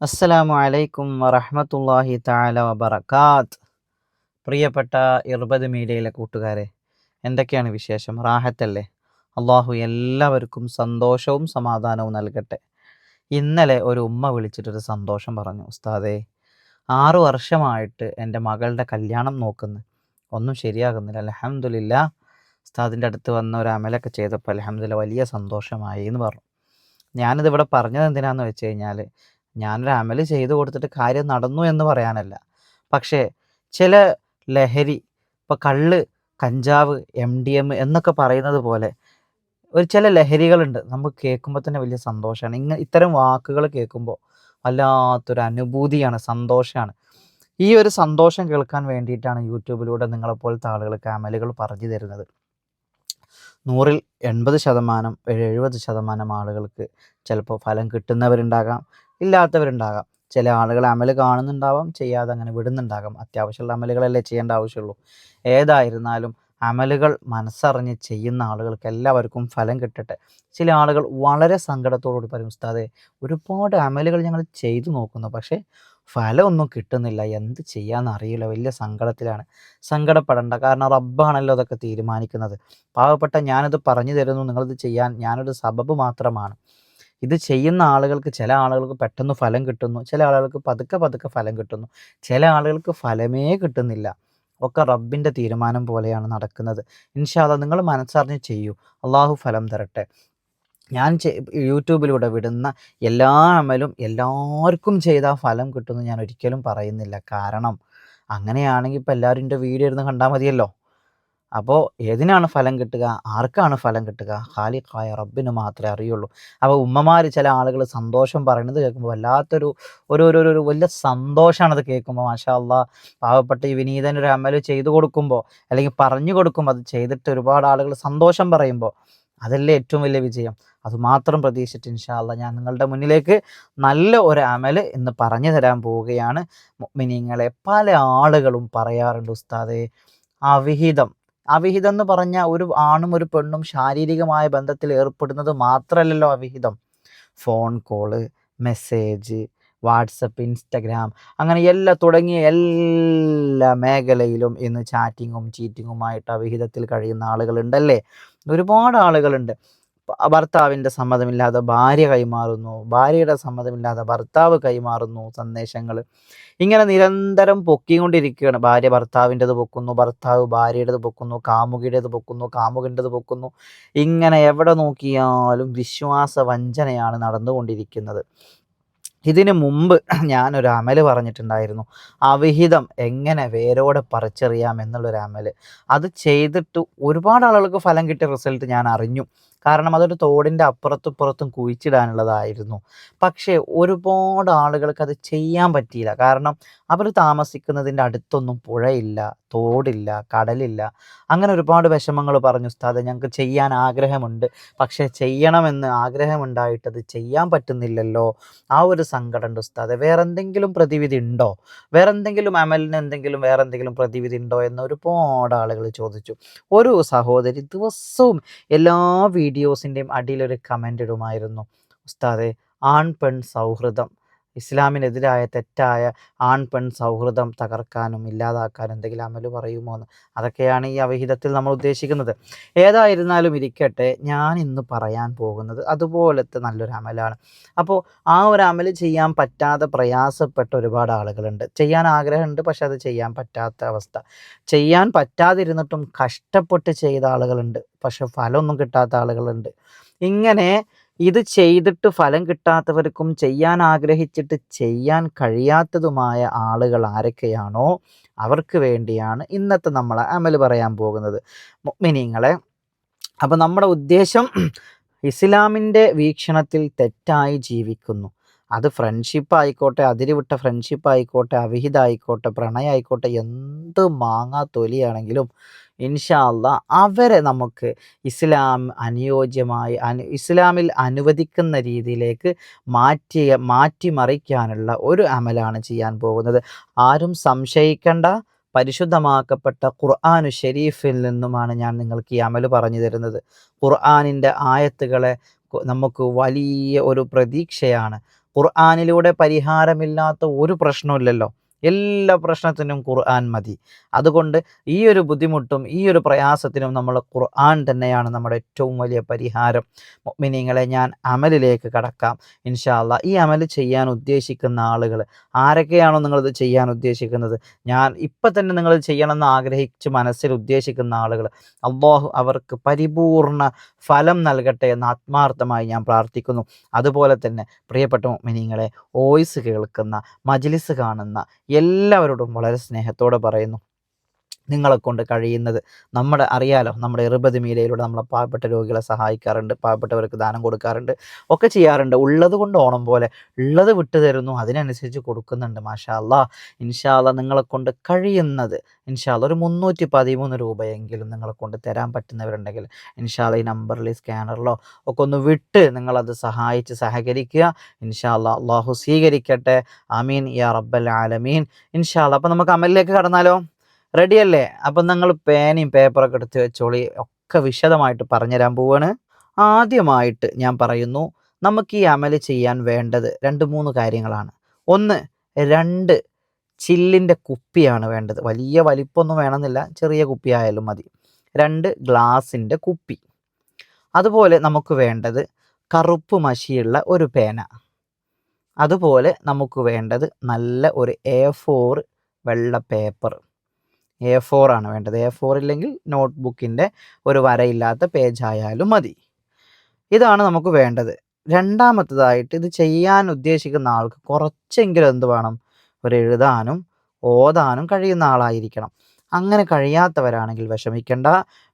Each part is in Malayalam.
അസ്സലാമു അലൈക്കും വറഹമത്തല്ലാഹി താല വബറകാത്ത്. പ്രിയപ്പെട്ട ഇർബദ് മീഡിയയിലെ കൂട്ടുകാരെ എന്തൊക്കെയാണ് വിശേഷം? റാഹത്തല്ലേ? അള്ളാഹു എല്ലാവർക്കും സന്തോഷവും സമാധാനവും നൽകട്ടെ. ഇന്നലെ ഒരു ഉമ്മ വിളിച്ചിട്ടൊരു സന്തോഷം പറഞ്ഞു. ഉസ്താദേ ആറു വർഷമായിട്ട് എന്റെ മകളുടെ കല്യാണം നോക്കുന്നു. ഒന്നും ശരിയാകുന്നില്ല. അലഹമില്ല ഉസ്താദിന്റെ അടുത്ത് വന്ന ഒരു അമലൊക്കെ ചെയ്തപ്പോൾ അലഹമില്ല വലിയ സന്തോഷമായി എന്ന് പറഞ്ഞു. ഞാനിത് ഇവിടെ പറഞ്ഞത് എന്തിനാന്ന് വെച്ച് കഴിഞ്ഞാൽ ഞാനൊരു അമൽ ചെയ്തു കൊടുത്തിട്ട് കാര്യം നടന്നു എന്ന് പറയാനല്ല. പക്ഷേ ചില ലഹരി ഇപ്പോൾ കള്ള് കഞ്ചാവ് എം ഡി എം എന്നൊക്കെ പറയുന്നത് പോലെ ഒരു ചില ലഹരികളുണ്ട്. നമുക്ക് കേൾക്കുമ്പോൾ തന്നെ വലിയ സന്തോഷമാണ് ഇങ്ങനെ ഇത്തരം വാക്കുകൾ കേൾക്കുമ്പോൾ വല്ലാത്തൊരു അനുഭൂതിയാണ് സന്തോഷമാണ് ഈ ഒരു സന്തോഷം കേൾക്കാൻ വേണ്ടിയിട്ടാണ് യൂട്യൂബിലൂടെ നിങ്ങളെപ്പോലത്തെ ആളുകൾക്ക് അമലുകൾ പറഞ്ഞു തരുന്നത്. നൂറിൽ എൺപത് ശതമാനം എഴുപത് ശതമാനം ആളുകൾക്ക് ചിലപ്പോൾ ഫലം കിട്ടുന്നവരുണ്ടാകാം. ഇല്ലാത്തവരുണ്ടാകാം. ചില ആളുകൾ അമൽ കാണുന്നുണ്ടാവാം ചെയ്യാതെ അങ്ങനെ വിടുന്നുണ്ടാകാം. അത്യാവശ്യമുള്ള അമലുകളല്ലേ ചെയ്യേണ്ട ആവശ്യമുള്ളൂ. ഏതായിരുന്നാലും അമലുകൾ മനസ്സറിഞ്ഞ് ചെയ്യുന്ന ആളുകൾക്ക് എല്ലാവർക്കും ഫലം കിട്ടട്ടെ. ചില ആളുകൾ വളരെ സങ്കടത്തോടുകൂടി പറയും ഉസ്താദെ ഒരുപാട് അമലുകൾ ഞങ്ങൾ ചെയ്തു നോക്കുന്നു പക്ഷേ ഫലമൊന്നും കിട്ടുന്നില്ല. എന്ത് ചെയ്യാന്ന് അറിയില്ല. വലിയ സങ്കടത്തിലാണ്. സങ്കടപ്പെടേണ്ട. കാരണം റബ്ബാണല്ലോ അതൊക്കെ തീരുമാനിക്കുന്നത്. പാവപ്പെട്ട ഞാനത് പറഞ്ഞു തരുന്നു. നിങ്ങളിത് ചെയ്യാൻ ഞാനൊരു സബബ് മാത്രമാണ്. ഇത് ചെയ്യുന്ന ആളുകൾക്ക് ചില ആളുകൾക്ക് പെട്ടെന്ന് ഫലം കിട്ടുന്നു. ചില ആളുകൾക്ക് പതുക്കെ പതുക്കെ ഫലം കിട്ടുന്നു. ചില ആളുകൾക്ക് ഫലമേ കിട്ടുന്നില്ല. ഒക്കെ റബ്ബിന്റെ തീരുമാനം പോലെയാണ് നടക്കുന്നത്. ഇൻഷാല്ല നിങ്ങൾ മനസ്സറിഞ്ഞ് ചെയ്യൂ. അള്ളാഹു ഫലം തരട്ടെ. ഞാൻ യൂട്യൂബിലൂടെ വിടുന്ന എല്ലാ അമലും എല്ലാവർക്കും ചെയ്താൽ ഫലം കിട്ടുമെന്ന് ഞാൻ ഒരിക്കലും പറയുന്നില്ല. കാരണം അങ്ങനെയാണെങ്കിൽ ഇപ്പോൾ എല്ലാവരും എന്റെ വീഡിയോ ഇരുന്ന് കണ്ടാൽ മതിയല്ലോ. അപ്പോൾ ഏതിനാണ് ഫലം കിട്ടുക? ആർക്കാണ് ഫലം കിട്ടുക? ഖാലിഖായ റബ്ബിന് മാത്രമേ അറിയുള്ളൂ. അപ്പോൾ ഉമ്മമാർ ചില ആളുകൾ സന്തോഷം പറയുന്നത് കേൾക്കുമ്പോൾ വല്ലാത്തൊരു ഒരു ഒരു ഒരു വലിയ സന്തോഷമാണ് അത് കേൾക്കുമ്പോൾ മാഷാ അള്ളാ പാവപ്പെട്ട ഈ വിനീതൻ ഒരു അമല ചെയ്തു കൊടുക്കുമ്പോൾ അല്ലെങ്കിൽ പറഞ്ഞു കൊടുക്കുമ്പോൾ അത് ചെയ്തിട്ട് ഒരുപാട് ആളുകൾ സന്തോഷം പറയുമ്പോൾ അതല്ലേ ഏറ്റവും വലിയ വിജയം. അതുമാത്രം പ്രതീക്ഷിച്ചിട്ട് ഇൻഷാല്ല ഞാൻ നിങ്ങളുടെ മുന്നിലേക്ക് നല്ല ഒരു അമൽ ഇന്ന് പറഞ്ഞു തരാൻ പോവുകയാണ്. മിനിങ്ങളെ പല ആളുകളും പറയാറുണ്ട് ഉസ്താദേ ആ അവിഹിതം അവിഹിതം എന്ന് പറഞ്ഞ ഒരു ആണും ഒരു പെണ്ണും ശാരീരികമായ ബന്ധത്തിൽ ഏർപ്പെടുന്നത് മാത്രമല്ലല്ലോ അവിഹിതം. Phone call message WhatsApp Instagram അങ്ങനെ എല്ലാ തുടങ്ങിയ എല്ലാ മേഖലയിലും ഇന്ന് ചാറ്റിങ്ങും ചീറ്റിങ്ങുമായിട്ട് അവിഹിതത്തിൽ കഴിയുന്ന ആളുകളുണ്ടല്ലേ? ഒരുപാട് ആളുകളുണ്ട്. ഭർത്താവിന്റെ സമ്മതമില്ലാതെ ഭാര്യ കൈമാറുന്നു. ഭാര്യയുടെ സമ്മതമില്ലാതെ ഭർത്താവ് കൈമാറുന്നു സന്ദേശങ്ങൾ ഇങ്ങനെ നിരന്തരം പൊക്കിക്കൊണ്ടിരിക്കുകയാണ്. ഭാര്യ ഭർത്താവിന്റെത് പൊക്കുന്നു ഭർത്താവ് ഭാര്യയുടേത് പൊക്കുന്നു കാമുകിയുടേത് പൊക്കുന്നു കാമുകിന്റെത് പൊക്കുന്നു. ഇങ്ങനെ എവിടെ നോക്കിയാലും വിശ്വാസ വഞ്ചനയാണ് നടന്നുകൊണ്ടിരിക്കുന്നത്. ഇതിനു മുമ്പ് ഞാനൊരു അമൽ പറഞ്ഞിട്ടുണ്ടായിരുന്നു. അവിഹിതം എങ്ങനെ വേരോടെ പറിച്ചെറിയാം എന്നുള്ളൊരു അമൽ അത് ചെയ്തിട്ട് ഒരുപാട് ആളുകൾക്ക് ഫലം കിട്ടിയ റിസൾട്ട് ഞാൻ അറിഞ്ഞു. കാരണം അതൊരു തോടിന്റെ അപ്പുറത്തും ഇപ്പുറത്തും കുഴിച്ചിടാനുള്ളതായിരുന്നു. പക്ഷേ ഒരുപാട് ആളുകൾക്ക് അത് ചെയ്യാൻ പറ്റിയില്ല. കാരണം അവർ താമസിക്കുന്നതിന്റെ അടുത്തൊന്നും പുഴയില്ല തോടില്ല കടലില്ല. അങ്ങനെ ഒരുപാട് വിഷമങ്ങൾ പറഞ്ഞു ഉസ്താദ് ഞങ്ങൾക്ക് ചെയ്യാൻ ആഗ്രഹമുണ്ട്. പക്ഷേ ചെയ്യണമെന്ന് ആഗ്രഹമുണ്ടായിട്ട് അത് ചെയ്യാൻ പറ്റുന്നില്ലല്ലോ. ആ ഒരു സങ്കടം ഉണ്ട് ഉസ്താദെ. വേറെ എന്തെങ്കിലും പ്രതിവിധി ഉണ്ടോ? വേറെ എന്തെങ്കിലും അമലിന് എന്തെങ്കിലും വേറെ എന്തെങ്കിലും പ്രതിവിധി ഉണ്ടോ? എന്ന് ഒരുപാട് ആളുകൾ ചോദിച്ചു. ഒരു സഹോദരി ദിവസവും എല്ലാ വീഡിയോസിന്റെയും അടിയിലൊരു കമന്റ് ഇടുമായിരുന്നു. ഉസ്താദെ ആൺ പെൺ സൗഹൃദം. ഇസ്ലാമിനെതിരായ തെറ്റായ ആൺ പെൺ സൗഹൃദം തകർക്കാനും ഇല്ലാതാക്കാനും എന്തെങ്കിലും അമൽ പറയുമോ എന്ന്. അതൊക്കെയാണ് ഈ അവിഹിതത്തിൽ നമ്മൾ ഉദ്ദേശിക്കുന്നത്. ഏതായിരുന്നാലും ഇരിക്കട്ടെ ഞാൻ ഇന്ന് പറയാൻ പോകുന്നത് അതുപോലത്തെ നല്ലൊരു അമലാണ്. അപ്പോൾ ആ ഒരു അമൽ ചെയ്യാൻ പറ്റാതെ പ്രയാസപ്പെട്ട ഒരുപാട് ആളുകളുണ്ട്. ചെയ്യാൻ ആഗ്രഹമുണ്ട് പക്ഷെ അത് ചെയ്യാൻ പറ്റാത്ത അവസ്ഥ. ചെയ്യാൻ പറ്റാതിരുന്നിട്ടും കഷ്ടപ്പെട്ട് ചെയ്ത ആളുകളുണ്ട് പക്ഷെ ഫലമൊന്നും കിട്ടാത്ത ആളുകളുണ്ട്. ഇങ്ങനെ ഇത് ചെയ്തിട്ട് ഫലം കിട്ടാത്തവർക്കും ചെയ്യാൻ ആഗ്രഹിച്ചിട്ട് ചെയ്യാൻ കഴിയാത്തതുമായ ആളുകൾ ആരൊക്കെയാണോ അവർക്ക് വേണ്ടിയാണ് ഇന്നത്തെ നമ്മൾ അമൽ പറയാൻ പോകുന്നത്. മിനിങ്ങളെ അപ്പം നമ്മുടെ ഉദ്ദേശം ഇസ്ലാമിന്റെ വീക്ഷണത്തിൽ തെറ്റായി ജീവിക്കുന്നു. അത് ഫ്രണ്ട്ഷിപ്പ് ആയിക്കോട്ടെ അതിരുവിട്ട ഫ്രണ്ട്ഷിപ്പ് ആയിക്കോട്ടെ അവിഹിതമായിക്കോട്ടെ പ്രണയമായിക്കോട്ടെ എന്ത് മാങ്ങാ തൊലിയാണെങ്കിലും ഇൻഷാ അല്ല അവരെ നമുക്ക് ഇസ്ലാം അനുയോജ്യമായി അനു ഇസ്ലാമിൽ അനുവദിക്കുന്ന രീതിയിലേക്ക് മാറ്റിയ മാറ്റിമറിക്കാനുള്ള ഒരു അമലാണ് ചെയ്യാൻ പോകുന്നത്. ആരും സംശയിക്കേണ്ട. പരിശുദ്ധമാക്കപ്പെട്ട ഖുർആാനു ഷെരീഫിൽ നിന്നുമാണ് ഞാൻ നിങ്ങൾക്ക് ഈ അമൽ പറഞ്ഞു തരുന്നത്. ഖുർആാനിന്റെ ആയത്തുകളെ നമുക്ക് വലിയ ഒരു പ്രതീക്ഷയാണ്. ഖുർആാനിലൂടെ പരിഹാരമില്ലാത്ത ഒരു പ്രശ്നമില്ലല്ലോ എല്ലാ പ്രശ്നത്തിനും ഖുർആൻ മതി. അതുകൊണ്ട് ഈ ഒരു ബുദ്ധിമുട്ടും ഈ ഒരു പ്രയാസത്തിനും നമ്മൾ ഖുർആൻ തന്നെയാണ് നമ്മുടെ ഏറ്റവും വലിയ പരിഹാരം. മിനിങ്ങളെ ഞാൻ അമലിലേക്ക് കടക്കാം. ഇൻഷാല്ല ഈ അമൽ ചെയ്യാൻ ഉദ്ദേശിക്കുന്ന ആളുകൾ ആരൊക്കെയാണോ നിങ്ങളിത് ചെയ്യാൻ ഉദ്ദേശിക്കുന്നത്? ഞാൻ ഇപ്പം തന്നെ നിങ്ങൾ ചെയ്യണമെന്ന് ആഗ്രഹിച്ച് മനസ്സിൽ ഉദ്ദേശിക്കുന്ന ആളുകൾ അള്ളാഹു അവർക്ക് പരിപൂർണ ഫലം നൽകട്ടെ എന്ന് ആത്മാർത്ഥമായി ഞാൻ പ്രാർത്ഥിക്കുന്നു. അതുപോലെ തന്നെ പ്രിയപ്പെട്ട മിനിങ്ങളെ വോയിസ് കേൾക്കുന്ന മജ്ലിസ് കാണുന്ന എല്ലാവരോടും വളരെ സ്നേഹത്തോടെ പറയുന്നു. നിങ്ങളെ കൊണ്ട് കഴിയുന്നത്. നമ്മുടെ അറിയാലോ നമ്മുടെ എറുപത് മീലയിലൂടെ നമ്മളെ പാവപ്പെട്ട രോഗികളെ സഹായിക്കാറുണ്ട് പാവപ്പെട്ടവർക്ക് ദാനം കൊടുക്കാറുണ്ട് ഒക്കെ ചെയ്യാറുണ്ട്. ഉള്ളത് കൊണ്ട് ഓണം പോലെ ഉള്ളത് വിട്ടു തരുന്നു അതിനനുസരിച്ച് കൊടുക്കുന്നുണ്ട് മാഷാല്ല ഇൻഷാല്ല നിങ്ങളെ കൊണ്ട് കഴിയുന്നത് ഇൻഷാല്ല ഒരു മുന്നൂറ്റി പതിമൂന്ന് രൂപയെങ്കിലും നിങ്ങളെ കൊണ്ട് തരാൻ പറ്റുന്നവരുണ്ടെങ്കിൽ ഇൻഷാല്ല ഈ നമ്പറിൽ സ്കാനറിലോ ഒക്കെ ഒന്ന് വിട്ട് നിങ്ങളത് സഹായിച്ച് സഹകരിക്കുക. ഇൻഷാല്ല അള്ളാഹു സ്വീകരിക്കട്ടെ. അമീൻ യാ റബ്ബൽ ആലമീൻ. ഇൻഷാല്ല അപ്പം നമുക്ക് അമലിലേക്ക് കടന്നാലോ? റെഡിയല്ലേ? അപ്പം നിങ്ങൾ പേനയും പേപ്പറൊക്കെ എടുത്ത് വെച്ചോളി. ഒക്കെ വിശദമായിട്ട് പറഞ്ഞുതരാൻ പോവാണ്. ആദ്യമായിട്ട് ഞാൻ പറയുന്നു നമുക്ക് ഈ അമൽ ചെയ്യാൻ വേണ്ടത് രണ്ട് മൂന്ന് കാര്യങ്ങളാണ്. ഒന്ന് രണ്ട് ചില്ലിന്റെ കുപ്പിയാണ് വേണ്ടത്. വലിയ വലിപ്പമൊന്നും വേണമെന്നില്ല. ചെറിയ കുപ്പി ആയാലും മതി. രണ്ട് ഗ്ലാസിന്റെ കുപ്പി. അതുപോലെ നമുക്ക് വേണ്ടത് കറുപ്പ് മഷിയുള്ള ഒരു പേന. അതുപോലെ നമുക്ക് വേണ്ടത് നല്ല ഒരു എ ഫോർ വെള്ള പേപ്പർ എ ഫോർ ആണ് വേണ്ടത്. എ ഫോർ ഇല്ലെങ്കിൽ നോട്ട്ബുക്കിന്റെ ഒരു വരയില്ലാത്ത പേജ് ആയാലും മതി. ഇതാണ് നമുക്ക് വേണ്ടത്. രണ്ടാമത്തതായിട്ട് ഇത് ചെയ്യാൻ ഉദ്ദേശിക്കുന്ന ആൾക്ക് കുറച്ചെങ്കിലും എന്ത് വേണം? ഒരു എഴുതാനും ഓതാനും കഴിയുന്ന ആളായിരിക്കണം. അങ്ങനെ കഴിയാത്തവരാണെങ്കിൽ വിഷമിക്കേണ്ട.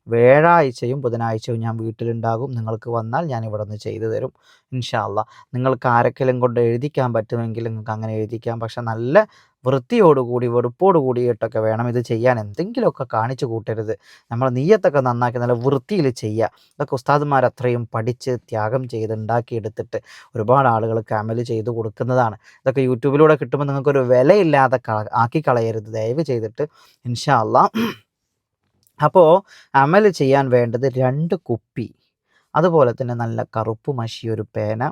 വ്യാഴാഴ്ചയും ബുധനാഴ്ചയും ഞാൻ വീട്ടിലുണ്ടാകും. നിങ്ങൾക്ക് വന്നാൽ ഞാൻ ഇവിടെ നിന്ന് ചെയ്തു തരും. ഇൻഷാല്ല നിങ്ങൾക്ക് ആരെങ്കിലും കൊണ്ട് എഴുതിക്കാൻ പറ്റുമെങ്കിൽ നിങ്ങൾക്ക് അങ്ങനെ എഴുതിക്കാം. പക്ഷെ നല്ല വൃത്തിയോടുകൂടി വെറുപ്പോട് കൂടിയിട്ടൊക്കെ വേണം ഇത് ചെയ്യാൻ. എന്തെങ്കിലുമൊക്കെ കാണിച്ചു കൂട്ടരുത്. നമ്മൾ നീയത്തൊക്കെ നന്നാക്കി നല്ല വൃത്തിയിൽ ചെയ്യുക. അതൊക്കെ ഉസ്താദ്മാർ അത്രയും പഠിച്ച് ത്യാഗം ചെയ്ത് ഉണ്ടാക്കിയെടുത്തിട്ട് ഒരുപാട് ആളുകൾ കമൽ ചെയ്ത് കൊടുക്കുന്നതാണ്. ഇതൊക്കെ യൂട്യൂബിലൂടെ കിട്ടുമ്പോൾ നിങ്ങൾക്കൊരു വിലയില്ലാതെ ആക്കി കളയരുത്. ദയവ് ചെയ്തിട്ട് ഇൻഷാ അപ്പോൾ അമൽ ചെയ്യാൻ വേണ്ടത് രണ്ട് കുപ്പി. അതുപോലെ തന്നെ നല്ല കറുപ്പ് മഷി ഒരു പേന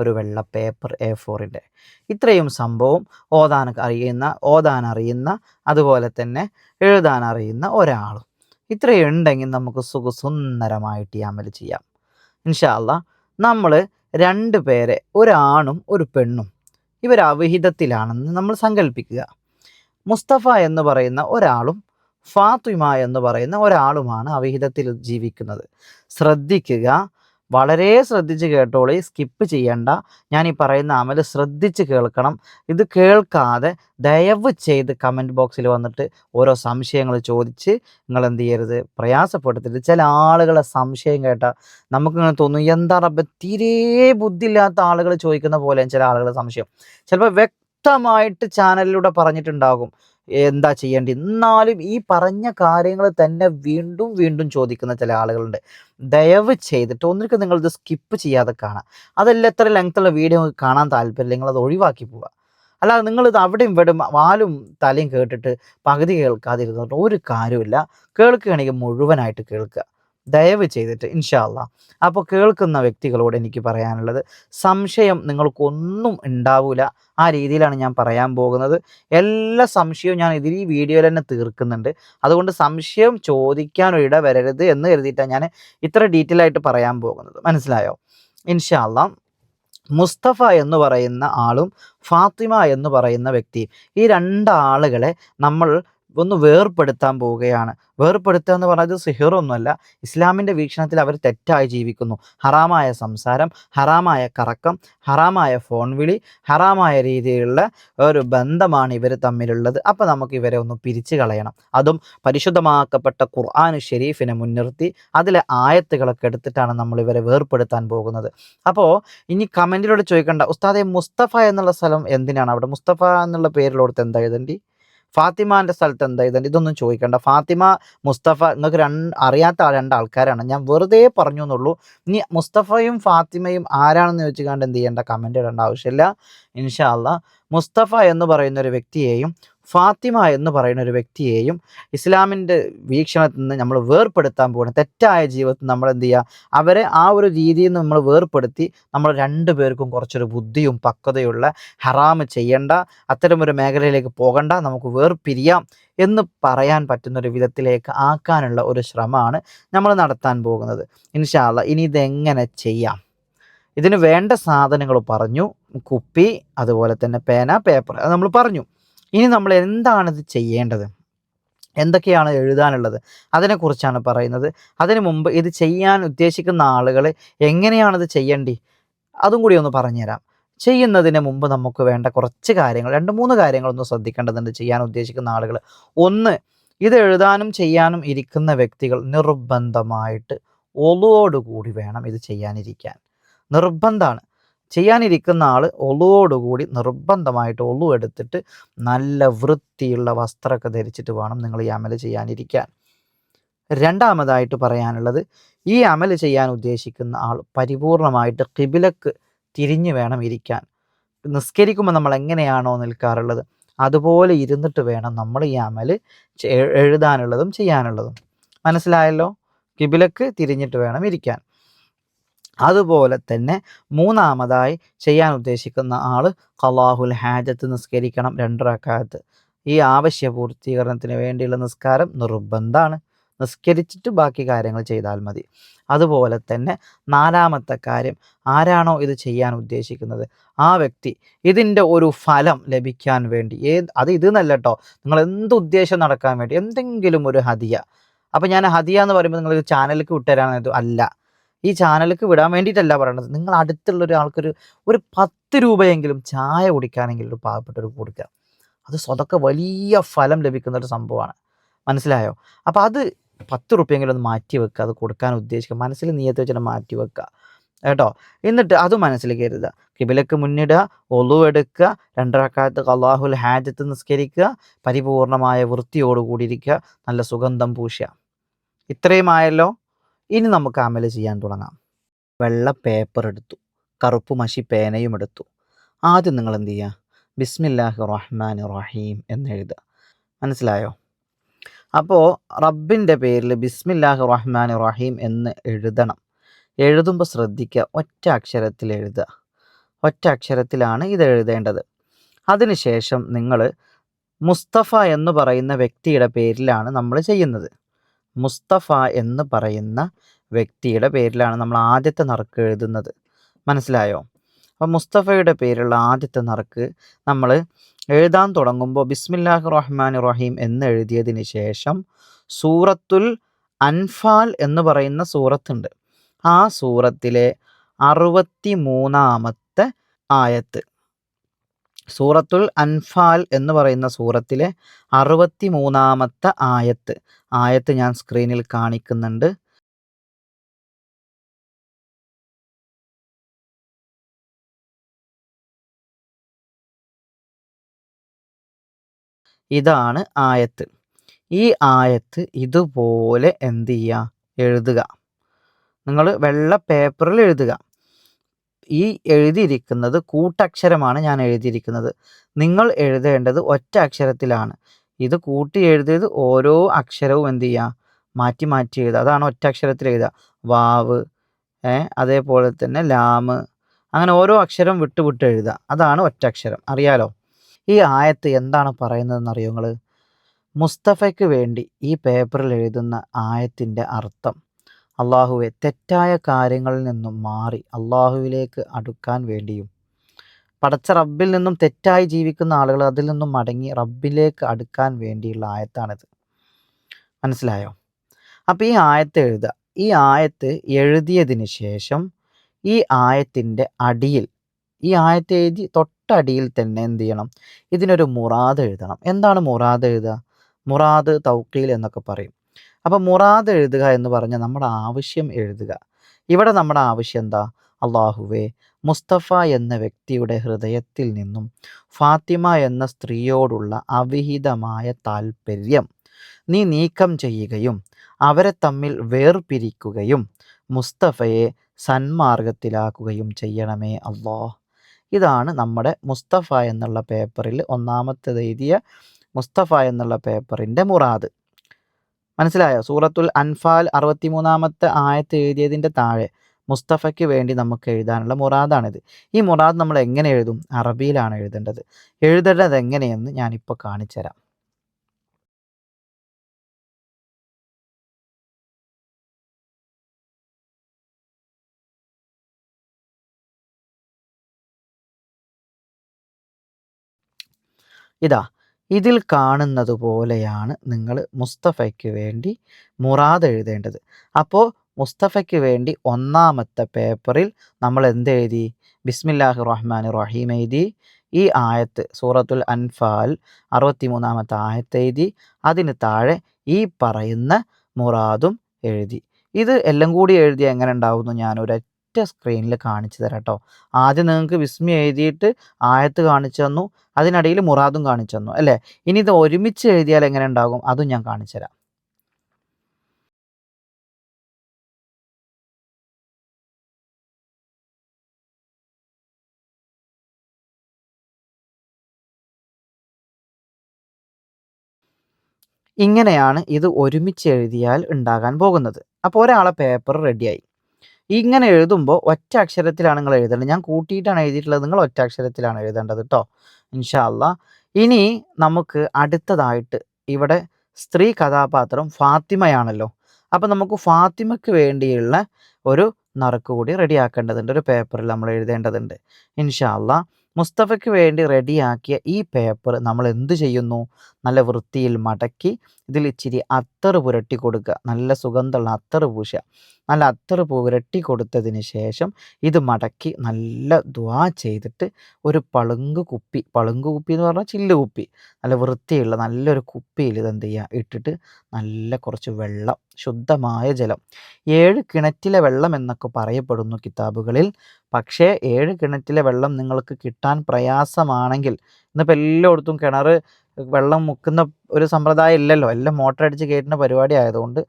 ഒരു വെള്ള പേപ്പർ എ ഫോറിന്റെ ഇത്രയും സംഭവം ഓതാൻ അറിയുന്ന ഓതാൻ അറിയുന്ന അതുപോലെ തന്നെ എഴുതാൻ അറിയുന്ന ഒരാളും. ഇത്രയും ഉണ്ടെങ്കിൽ നമുക്ക് സുഖസുന്ദരമായിട്ട് ഈ അമൽ ചെയ്യാം. ഇൻഷാല്ല നമ്മൾ രണ്ട് പേരെ ഒരാണും ഒരു പെണ്ണും ഇവർ അവിഹിതത്തിലാണെന്ന് നമ്മൾ സങ്കല്പിക്കുക മുസ്തഫ എന്ന് പറയുന്ന ഒരാളും ഫാത്തിമ എന്ന് പറയുന്ന ഒരാളുമാണ് അവിഹിതത്തിൽ ജീവിക്കുന്നത്. ശ്രദ്ധിക്കുക വളരെ ശ്രദ്ധിച്ച് കേട്ടോളി സ്കിപ്പ് ചെയ്യണ്ട. ഞാൻ ഈ പറയുന്ന അമൽ ശ്രദ്ധിച്ച് കേൾക്കണം. ഇത് കേൾക്കാതെ ദയവ് ചെയ്ത് കമന്റ് ബോക്സിൽ വന്നിട്ട് ഓരോ സംശയങ്ങൾ ചോദിച്ച് നിങ്ങൾ എന്ത് ചെയ്യരുത്? പ്രയാസപ്പെടുത്തരുത്. ചില ആളുകളെ സംശയം കേട്ടാൽ നമുക്കിങ്ങനെ തോന്നും എന്താ റബ്ബ് തീരെ ബുദ്ധിയില്ലാത്ത ആളുകൾ ചോദിക്കുന്ന പോലെ ചില ആളുകളുടെ സംശയം. ചിലപ്പോൾ വ്യക്തമായിട്ട് ചാനലിലൂടെ പറഞ്ഞിട്ടുണ്ടാകും. എന്താ ചെയ്യേണ്ടത്? എന്നാലും ഈ പറഞ്ഞ കാര്യങ്ങൾ തന്നെ വീണ്ടും വീണ്ടും ചോദിക്കുന്ന ചില ആളുകളുണ്ട്. ദയവ് ചെയ്തിട്ട് ഒന്നിനും നിങ്ങളിത് സ്കിപ്പ് ചെയ്യാതെ കാണാം. അതല്ല എത്ര ലെങ്ത്തുള്ള വീഡിയോ കാണാൻ താല്പര്യം നിങ്ങൾ അത് ഒഴിവാക്കി പോവുക. അല്ലാതെ നിങ്ങളിത് അവിടെയും ഇവിടെ വാലും തലയും കേട്ടിട്ട് പകുതി കേൾക്കാതിരുന്നിട്ട് ഒരു കാര്യമില്ല കേൾക്കുകയാണെങ്കിൽ മുഴുവനായിട്ട് കേൾക്കുക. ദയവ് ചെയ്തിട്ട് ഇൻഷാല്ല അപ്പോൾ കേൾക്കുന്ന വ്യക്തികളോട് എനിക്ക് പറയാനുള്ളത് സംശയം നിങ്ങൾക്കൊന്നും ഉണ്ടാവില്ല ആ രീതിയിലാണ് ഞാൻ പറയാൻ പോകുന്നത്. എല്ലാ സംശയവും ഞാൻ ഇതിൽ ഈ വീഡിയോയിൽ തന്നെ തീർക്കുന്നുണ്ട്. അതുകൊണ്ട് സംശയം ചോദിക്കാൻ ഇട വരരുത് എന്ന് കരുതിയിട്ടാണ് ഞാൻ ഇത്ര ഡീറ്റെയിൽ ആയിട്ട് പറയാൻ പോകുന്നത്. മനസ്സിലായോ? ഇൻഷാല്ല മുസ്തഫ എന്ന് പറയുന്ന ആളും ഫാത്തിമ എന്ന് പറയുന്ന വ്യക്തിയും ഈ രണ്ടാളുകളെ നമ്മൾ ഒന്ന് വേർപ്പെടുത്താൻ പോവുകയാണ്. വേർപ്പെടുത്തുക എന്ന് പറഞ്ഞത് സിഹിറൊന്നുമല്ല ഇസ്ലാമിന്റെ വീക്ഷണത്തിൽ അവർ തെറ്റായി ജീവിക്കുന്നു. ഹറാമായ സംസാരം ഹറാമായ കറക്കം ഹറാമായ ഫോൺ വിളി ഹറാമായ രീതിയിലുള്ള ഒരു ബന്ധമാണ് ഇവർ തമ്മിലുള്ളത്. അപ്പോൾ നമുക്ക് ഇവരെ ഒന്ന് പിരിച്ചു കളയണം. അതും പരിശുദ്ധമാക്കപ്പെട്ട ഖുർആൻ ഷെരീഫിനെ മുൻനിർത്തി അതിലെ ആയത്തുകളൊക്കെ എടുത്തിട്ടാണ് നമ്മൾ ഇവരെ വേർപ്പെടുത്താൻ പോകുന്നത്. അപ്പോൾ ഇനി കമന്റിലൂടെ ചോദിക്കേണ്ട ഉസ്താദെ മുസ്തഫ എന്നുള്ള സ്ഥലം എന്തിനാണ്? അവിടെ മുസ്തഫ എന്നുള്ള പേരിലോടത്ത് എന്താ എഴുതേണ്ടി? ഫാത്തിമാന്റെ സ്ഥലത്ത് എന്താ ഇതൊന്നും ചോദിക്കണ്ട. ഫാത്തിമ മുസ്തഫ നിങ്ങൾക്ക് രണ്ട് അറിയാത്ത രണ്ട് ആൾക്കാരാണ്. ഞാൻ വെറുതെ പറഞ്ഞു എന്നുള്ളൂ. ഇനി മുസ്തഫയും ഫാത്തിമയും ആരാണെന്ന് ചോദിച്ചു കണ്ട് എന്ത് ചെയ്യേണ്ട? കമന്റ് ഇടേണ്ട ആവശ്യമില്ല. ഇൻഷാല്ല മുസ്തഫ എന്ന് പറയുന്ന ഒരു വ്യക്തിയെയും ഫാത്തിമ എന്ന് പറയുന്ന ഒരു വ്യക്തിയെയും ഇസ്ലാമിന്റെ വീക്ഷണത്തിൽ നിന്ന് നമ്മൾ വേർപ്പെടുത്താൻ പോകണം തെറ്റായ ജീവിതത്തിൽ നമ്മൾ എന്ത് ചെയ്യുക? അവരെ ആ ഒരു രീതിയിൽ നിന്ന് നമ്മൾ വേർപ്പെടുത്തി നമ്മൾ രണ്ടു പേർക്കും കുറച്ചൊരു ബുദ്ധിയും പക്വതയുള്ള ഹറാമ് ചെയ്യേണ്ട അത്തരമൊരു മേഖലയിലേക്ക് പോകണ്ട നമുക്ക് വേർപിരിയാം എന്ന് പറയാൻ പറ്റുന്ന ഒരു വിധത്തിലേക്ക് ആക്കാനുള്ള ഒരു ശ്രമമാണ് നമ്മൾ നടത്താൻ പോകുന്നത്. ഇൻഷാല്ല ഇനി ഇതെങ്ങനെ ചെയ്യാം? ഇതിന് വേണ്ട സാധനങ്ങൾ പറഞ്ഞു കുപ്പി അതുപോലെ തന്നെ പേന പേപ്പർ അത് നമ്മൾ പറഞ്ഞു. ഇനി നമ്മൾ എന്താണ് ഇത് ചെയ്യേണ്ടത്? എന്തൊക്കെയാണ് എഴുതാനുള്ളത്? അതിനെക്കുറിച്ചാണ് പറയുന്നത്. അതിനു മുമ്പ് ഇത് ചെയ്യാൻ ഉദ്ദേശിക്കുന്ന ആളുകൾ എങ്ങനെയാണിത് ചെയ്യേണ്ടി? അതും കൂടി ഒന്ന് പറഞ്ഞുതരാം. ചെയ്യുന്നതിന് മുമ്പ് നമുക്ക് വേണ്ട കുറച്ച് കാര്യങ്ങൾ രണ്ട് മൂന്ന് കാര്യങ്ങളൊന്ന് ശ്രദ്ധിക്കേണ്ടതുണ്ട് ചെയ്യാൻ ഉദ്ദേശിക്കുന്ന ആളുകൾ ഒന്ന് ഇത് എഴുതാനും ചെയ്യാനും ഇരിക്കുന്ന വ്യക്തികൾ നിർബന്ധമായിട്ട് ഒളുവോടുകൂടി വേണം ഇത് ചെയ്യാനിരിക്കാൻ. നിർബന്ധമാണ്. ചെയ്യാനിരിക്കുന്ന ആൾ ഒളുവോടുകൂടി നിർബന്ധമായിട്ട് ഒളു എടുത്തിട്ട് നല്ല വൃത്തിയുള്ള വസ്ത്രമൊക്കെ ധരിച്ചിട്ട് വേണം നിങ്ങൾ ഈ അമൽ ചെയ്യാനിരിക്കാൻ. രണ്ടാമതായിട്ട് പറയാനുള്ളത് ഈ അമൽ ചെയ്യാൻ ഉദ്ദേശിക്കുന്ന ആൾ പരിപൂർണമായിട്ട് കിബിലക്ക് തിരിഞ്ഞു വേണം ഇരിക്കാൻ. നിസ്കരിക്കുമ്പോൾ നമ്മൾ എങ്ങനെയാണോ നിൽക്കാറുള്ളത്? അതുപോലെ ഇരുന്നിട്ട് വേണം നമ്മൾ ഈ അമൽ എഴുതാനുള്ളതും ചെയ്യാനുള്ളതും. മനസ്സിലായല്ലോ? കിബിലക്ക് തിരിഞ്ഞിട്ട് വേണം ഇരിക്കാൻ. അതുപോലെ തന്നെ മൂന്നാമതായി ചെയ്യാൻ ഉദ്ദേശിക്കുന്ന ആൾ കലാഹുൽ ഹാജത്ത് നിസ്കരിക്കണം രണ്ട് ഈ ആവശ്യ പൂർത്തീകരണത്തിന് വേണ്ടിയുള്ള നിസ്കാരം നിർബന്ധമാണ് നിസ്കരിച്ചിട്ട് ബാക്കി കാര്യങ്ങൾ ചെയ്താൽ മതി. അതുപോലെ തന്നെ നാലാമത്തെ കാര്യം ആരാണോ ഇത് ചെയ്യാൻ ഉദ്ദേശിക്കുന്നത്? ആ വ്യക്തി ഇതിന്റെ ഒരു ഫലം ലഭിക്കാൻ വേണ്ടി. ഏത് അത് ഇത് നല്ല കേട്ടോ നിങ്ങൾ എന്ത് ഉദ്ദേശം നടക്കാൻ വേണ്ടി? എന്തെങ്കിലും ഒരു ഹതിയ അപ്പം ഞാൻ ഹദിയ എന്ന് പറയുമ്പോൾ നിങ്ങൾ ചാനലിലേക്ക് വിട്ടുതരാൻ അല്ല. ഈ ചാനലിലേക്ക് വിടാൻ വേണ്ടിയിട്ടല്ല പറയണത്. നിങ്ങൾ അടുത്തുള്ള ഒരാൾക്കൊരു ഒരു പത്ത് രൂപയെങ്കിലും ചായ കുടിക്കാനെങ്കിലും ഒരു പാവപ്പെട്ടവർക്ക് കൊടുക്കുക അത് സ്വതൊക്കെ വലിയ ഫലം ലഭിക്കുന്ന ഒരു സംഭവമാണ്. മനസ്സിലായോ? അപ്പോൾ അത് പത്ത് റുപ്യെങ്കിലും ഒന്ന് മാറ്റി വെക്കുക അത് കൊടുക്കാൻ ഉദ്ദേശിക്കുക മനസ്സിൽ നീയത്ത് വെച്ചിട്ട് മാറ്റി വെക്കുക കേട്ടോ? എന്നിട്ട് അത് മനസ്സിൽ കരുതുക കിബിലക്ക് മുന്നിടുക ഒളുവെടുക്കുക രണ്ടരക്കാലത്ത് അള്ളാഹുൽ ഹാജത്ത് നിസ്കരിക്കുക പരിപൂർണമായ വൃത്തിയോടുകൂടിയിരിക്കുക നല്ല സുഗന്ധം പൂശുക. ഇത്രയുമായല്ലോ? ഇനി നമുക്ക് അമൽ ചെയ്യാൻ തുടങ്ങാം. വെള്ള പേപ്പർ എടുത്തു. കറുപ്പ് മഷി പേനയും എടുത്തു. ആദ്യം നിങ്ങൾ എന്ത് ചെയ്യുക ബിസ്മില്ലാഹി റഹ്മാൻ റഹീം എന്ന് എഴുതുക. മനസ്സിലായോ? അപ്പോൾ റബ്ബിന്റെ പേരിൽ ബിസ്മില്ലാഹി റഹ്മാൻ റഹീം എന്ന് എഴുതണം. എഴുതുമ്പോൾ ശ്രദ്ധിക്കുക. ഒറ്റ അക്ഷരത്തിൽ എഴുതുക. ഒറ്റ അക്ഷരത്തിലാണ് ഇത് എഴുതേണ്ടത്. അതിനുശേഷം നിങ്ങൾ മുസ്തഫ എന്ന് പറയുന്ന വ്യക്തിയുടെ പേരിലാണ് നമ്മൾ ചെയ്യുന്നത്. മുസ്തഫ എന്ന് പറയുന്ന വ്യക്തിയുടെ പേരിലാണ് നമ്മൾ ആദ്യത്തെ നറുക്ക് എഴുതുന്നത്. മനസ്സിലായോ? അപ്പോൾ മുസ്തഫയുടെ പേരുള്ള ആദ്യത്തെ നറുക്ക് നമ്മൾ എഴുതാൻ തുടങ്ങുമ്പോൾ ബിസ്മില്ലാഹ് റഹ്മാൻ റഹീം എന്ന് എഴുതിയതിന് ശേഷം സൂറത്തുൽ അൻഫാൽ എന്ന് പറയുന്ന സൂറത്തുണ്ട്. ആ സൂറത്തിലെ അറുപത്തി മൂന്നാമത്തെ ആയത്ത്. സൂറത്തുൽ അൻഫാൽ എന്ന് പറയുന്ന സൂറത്തിലെ അറുപത്തി മൂന്നാമത്തെ ആയത്ത്. ആയത്ത് ഞാൻ സ്ക്രീനിൽ കാണിക്കുന്നുണ്ട്. ഇതാണ് ആയത്ത്. ഈ ആയത്ത് ഇതുപോലെ എന്ത് ചെയ്യുക? എഴുതുക. നിങ്ങൾ വെള്ള പേപ്പറിൽ എഴുതുക. ഈ എഴുതിയിരിക്കുന്നത് കൂട്ടക്ഷരമാണ് ഞാൻ എഴുതിയിരിക്കുന്നത്. നിങ്ങൾ എഴുതേണ്ടത് ഒറ്റ അക്ഷരത്തിലാണ്. ഇത് കൂട്ടി എഴുതിയത് ഓരോ അക്ഷരവും എന്ത് ചെയ്യുക മാറ്റി മാറ്റി എഴുതുക. അതാണ് ഒറ്റ അക്ഷരത്തിൽ എഴുതുക. വാവ് അതേപോലെ തന്നെ ലാമ് അങ്ങനെ ഓരോ അക്ഷരം വിട്ട് വിട്ട് എഴുതുക. അതാണ് ഒറ്റ അക്ഷരം. അറിയാലോ? ഈ ആയത്ത് എന്താണ് പറയുന്നതെന്ന് അറിയോ നിങ്ങൾ മുസ്തഫയ്ക്ക് വേണ്ടി ഈ പേപ്പറിൽ എഴുതുന്ന ആയത്തിന്റെ അർത്ഥം. അള്ളാഹുവെ തെറ്റായ കാര്യങ്ങളിൽ നിന്നും മാറി അള്ളാഹുവിലേക്ക് അടുക്കാൻ വേണ്ടിയും പടച്ച റബ്ബിൽ നിന്നും തെറ്റായി ജീവിക്കുന്ന ആളുകൾ അതിൽ നിന്നും മടങ്ങി റബ്ബിലേക്ക് അടുക്കാൻ വേണ്ടിയുള്ള ആയത്താണിത്. മനസ്സിലായോ? അപ്പോൾ ഈ ആയത്ത് എഴുതുക. ഈ ആയത്ത് എഴുതിയതിന് ശേഷം ഈ ആയത്തിന്റെ അടിയിൽ ഈ ആയത്ത് എഴുതി തൊട്ടടിയിൽ തന്നെ എന്ത് ചെയ്യണം? ഇതിനൊരു മുറാദ് എഴുതണം. എന്താണ് മുറാദ് എഴുതുക? മുറാദ് തൗക്കീൽ എന്നൊക്കെ പറയും. അപ്പോൾ മുറാദ് എഴുതുക എന്ന് പറഞ്ഞാൽ നമ്മുടെ ആവശ്യം എഴുതുക. ഇവിടെ നമ്മുടെ ആവശ്യം എന്താ? അള്ളാഹുവേ മുസ്തഫ എന്ന വ്യക്തിയുടെ ഹൃദയത്തിൽ നിന്നും ഫാത്തിമ എന്ന സ്ത്രീയോടുള്ള അവിഹിതമായ താൽപ്പര്യം നീ നീക്കം ചെയ്യുകയും അവരെ തമ്മിൽ വേർപിരിക്കുകയും മുസ്തഫയെ സന്മാർഗത്തിലാക്കുകയും ചെയ്യണമേ അള്ളാഹ്. ഇതാണ് നമ്മുടെ മുസ്തഫ എന്നുള്ള പേപ്പറിൽ ഒന്നാമത്തെ എഴുതിയ മുസ്തഫ എന്നുള്ള പേപ്പറിന്റെ മുറാദ്. മനസ്സിലായോ? സൂറത്തുൽ അൻഫാൽ അറുപത്തിമൂന്നാമത്തെ ആയത്ത് എഴുതിയതിന്റെ താഴെ മുസ്തഫയ്ക്ക് വേണ്ടി നമുക്ക് എഴുതാനുള്ള മുറാദാണിത്. ഈ മുറാദ് നമ്മൾ എങ്ങനെ എഴുതും? അറബിയിലാണ് എഴുതേണ്ടത്. എഴുതേണ്ടത് എങ്ങനെയെന്ന് ഞാനിപ്പോൾ കാണിച്ചുതരാം. ഇതാ ഇതിൽ കാണുന്നത് പോലെയാണ് നിങ്ങൾ മുസ്തഫയ്ക്ക് വേണ്ടി മുറാദ് എഴുതേണ്ടത്. അപ്പോൾ മുസ്തഫയ്ക്ക് വേണ്ടി ഒന്നാമത്തെ പേപ്പറിൽ നമ്മൾ എന്ത് എഴുതി? ബിസ്മില്ലാഹി റഹ്മാൻ റഹീം എഴുതി. ഈ ആയത്ത് സൂറത്തുൽ അൻഫാൽ അറുപത്തി മൂന്നാമത്തെ ആയത്ത് എഴുതി. അതിന് താഴെ ഈ പറയുന്ന മുറാദും എഴുതി. ഇത് എല്ലാം കൂടി എഴുതി എങ്ങനെ ഉണ്ടാവുന്നു? ഞാൻ ഒരൊറ്റ സ്ക്രീനിൽ കാണിച്ചു തരാം കേട്ടോ. ആദ്യം നിങ്ങൾക്ക് വിസ്മി എഴുതിയിട്ട് ആയത്ത് കാണിച്ചു തന്നു അതിനിടയിൽ മുറാദും കാണിച്ചു തന്നു അല്ലേ? ഇനി ഇത് ഒരുമിച്ച് എഴുതിയാൽ എങ്ങനെ ഉണ്ടാകും? അതും ഞാൻ കാണിച്ചു തരാം. ഇങ്ങനെയാണ് ഇത് ഒരുമിച്ച് എഴുതിയാൽ ഉണ്ടാകാൻ പോകുന്നത്. അപ്പോൾ ഒരാളെ പേപ്പർ റെഡിയായി ഇങ്ങനെ എഴുതുമ്പോൾ ഒറ്റ അക്ഷരത്തിലാണ് നിങ്ങൾ എഴുതേണ്ടത്. ഞാൻ കൂട്ടിയിട്ടാണ് എഴുതിയിട്ടുള്ളത്. നിങ്ങൾ ഒറ്റ അക്ഷരത്തിലാണ് എഴുതേണ്ടത് കേട്ടോ ഇൻഷാല്ല ഇനി നമുക്ക് അടുത്തതായിട്ട് ഇവിടെ സ്ത്രീ കഥാപാത്രം ഫാത്തിമയാണല്ലോ. അപ്പോൾ നമുക്ക് ഫാത്തിമയ്ക്ക് വേണ്ടിയുള്ള ഒരു നറുക്ക് കൂടി റെഡിയാക്കേണ്ടതുണ്ട്. ഒരു പേപ്പറിൽ നമ്മൾ എഴുതേണ്ടതുണ്ട്. ഇൻഷാല്ല മുസ്തഫയ്ക്ക് വേണ്ടി റെഡിയാക്കിയ ഈ പേപ്പർ നമ്മൾ എന്ത് ചെയ്യുന്നു? നല്ല വൃത്തിയിൽ മടക്കി ഇതിൽ ഇച്ചിരി അത്തറ് പുരട്ടി കൊടുക്കുക. നല്ല സുഗന്ധമുള്ള അത്തറ് പൂശുക. നല്ല അത്തറ് പുരട്ടി കൊടുത്തതിന് ശേഷം ഇത് മടക്കി നല്ല ദ്വാ ചെയ്തിട്ട് ഒരു പളുങ്ക് കുപ്പി. പളുങ്ക് കുപ്പി എന്ന് പറഞ്ഞാൽ ചില്ല് കുപ്പി. നല്ല വൃത്തിയുള്ള നല്ലൊരു കുപ്പിയിൽ ഇത് എന്ത് ചെയ്യുക? ഇട്ടിട്ട് നല്ല കുറച്ച് വെള്ളം ശുദ്ധമായ ജലം. ഏഴ് കിണറ്റിലെ വെള്ളം എന്നൊക്കെ പറയപ്പെടുന്നു കിതാബുകളിൽ. പക്ഷേ ഏഴ് കിണറ്റിലെ വെള്ളം നിങ്ങൾക്ക് കിട്ടാൻ പ്രയാസമാണെങ്കിൽ ഇന്നിപ്പോൾ എല്ലായിടത്തും കിണർ വെള്ളം മുക്കുന്ന ഒരു സമ്പ്രദായം ഇല്ലല്ലോ. എല്ലാം മോട്ടർ അടിച്ച് കയറ്റുന്ന പരിപാടി ആയതുകൊണ്ട്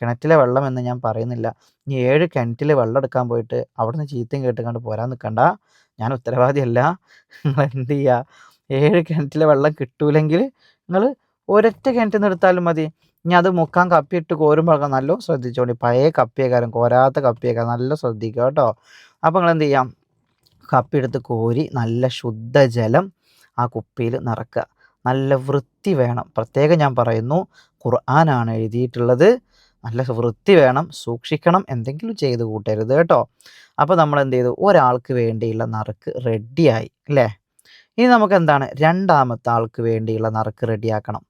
കിണറ്റിലെ വെള്ളം എന്ന് ഞാൻ പറയുന്നില്ല. ഇനി ഏഴ് കിണറ്റിൽ വെള്ളം എടുക്കാൻ പോയിട്ട് അവിടുന്ന് ചീത്തയും കേട്ടുകൊണ്ട് പോരാൻ നിൽക്കണ്ട. ഞാൻ ഉത്തരവാദിയല്ല. നിങ്ങൾ എന്ത് ചെയ്യുക ഏഴ് കിണറ്റിലെ വെള്ളം കിട്ടൂലെങ്കിൽ നിങ്ങൾ ഒരൊറ്റ കിണറ്റിൽ നിന്ന് എടുത്താലും മതി. ഇനി അത് മുക്കാൻ കപ്പിയിട്ട് കോരുമ്പോഴൊക്കെ നല്ല ശ്രദ്ധിച്ചോണ്ടി പഴയ കപ്പിയേക്കാരം കോരാത്ത കപ്പിയേക്കാരം നല്ല ശ്രദ്ധിക്കുക കേട്ടോ. അപ്പോൾ നിങ്ങൾ എന്ത് ചെയ്യാം? കപ്പി എടുത്ത് കോരി നല്ല ശുദ്ധജലം ആ കുപ്പിയിൽ നിറക്കുക. നല്ല വൃത്തി വേണം. പ്രത്യേകം ഞാൻ പറയുന്നു ഖുർആനാണ് എഴുതിയിട്ടുള്ളത്. നല്ല വൃത്തി വേണം സൂക്ഷിക്കണം എന്തെങ്കിലും ചെയ്ത് കൂട്ടരുത് കേട്ടോ. അപ്പോൾ നമ്മൾ എന്ത് ചെയ്തു ഒരാൾക്ക് വേണ്ടിയുള്ള നറുക്ക് റെഡിയായി അല്ലേ? ഇനി നമുക്ക് എന്താണ് രണ്ടാമത്തെ ആൾക്ക് വേണ്ടിയുള്ള നറുക്ക് റെഡിയാക്കണം.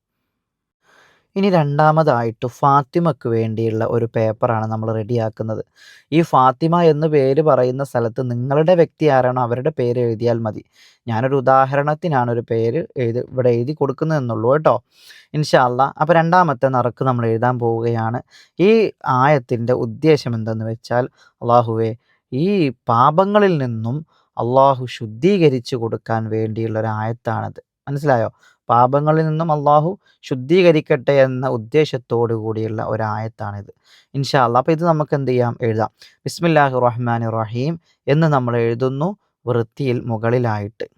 ഇനി രണ്ടാമതായിട്ട് ഫാത്തിമക്ക് വേണ്ടിയുള്ള ഒരു പേപ്പറാണ് നമ്മൾ റെഡിയാക്കുന്നത്. ഈ ഫാത്തിമ എന്ന് പേര് പറയുന്ന സ്ഥലത്ത് നിങ്ങളുടെ വ്യക്തി ആരാണോ അവരുടെ പേര് എഴുതിയാൽ മതി. ഞാനൊരു ഉദാഹരണത്തിനാണ് ഒരു പേര് എഴുതി ഇവിടെ എഴുതി കൊടുക്കുന്നതെന്നുള്ളൂ കേട്ടോ. ഇൻഷാല്ല അപ്പോൾ രണ്ടാമത്തെ നറുക്ക് നമ്മൾ എഴുതാൻ പോവുകയാണ്. ഈ ആയത്തിന്റെ ഉദ്ദേശം എന്തെന്ന് വെച്ചാൽ അള്ളാഹുവെ ഈ പാപങ്ങളിൽ നിന്നും അള്ളാഹു ശുദ്ധീകരിച്ചു കൊടുക്കാൻ വേണ്ടിയുള്ള ഒരു ആയത്താണത്. മനസ്സിലായോ? പാപങ്ങളിൽ നിന്നും അള്ളാഹു ശുദ്ധീകരിക്കട്ടെ എന്ന ഉദ്ദേശത്തോടു കൂടിയുള്ള ഒരായത്താണിത്. ഇൻഷാ അല്ലാ അപ്പോൾ ഇത് നമുക്ക് എന്ത് ചെയ്യാം? എഴുതാം. ബിസ്മില്ലാഹി റഹ്മാൻ റഹീം എന്ന് നമ്മൾ എഴുതുന്നു വൃത്തിയിൽ മുകളിലായിട്ട്.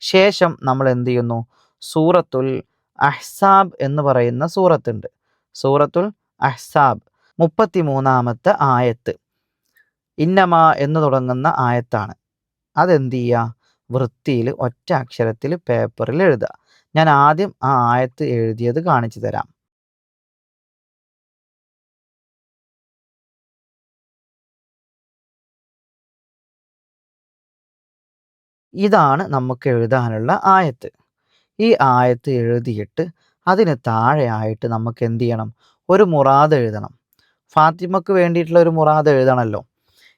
ശേഷം നമ്മൾ എന്ത് ചെയ്യുന്നു? സൂറത്തുൽ അഹ്സാബ് എന്ന് പറയുന്ന സൂറത്തുണ്ട്. സൂറത്തുൽ അഹ്സാബ് മുപ്പത്തി മൂന്നാമത്തെ ആയത്ത്. ഇന്നമ എന്ന് തുടങ്ങുന്ന ആയത്താണ്. അതെന്ത് ചെയ്യുക? വൃത്തിയിൽ ഒറ്റ അക്ഷരത്തിൽ പേപ്പറിൽ എഴുതുക. ഞാൻ ആദ്യം ആ ആയത്ത് എഴുതിയത് കാണിച്ചു തരാം. ഇതാണ് നമുക്ക് എഴുതാനുള്ള ആയത്ത്. ഈ ആയത്ത് എഴുതിയിട്ട് അതിന് താഴെയായിട്ട് നമുക്ക് എന്ത് ചെയ്യണം? ഒരു മുറാദ് എഴുതണം. ഫാത്തിമക്ക് വേണ്ടിയിട്ടുള്ള ഒരു മുറാദ് എഴുതണമല്ലോ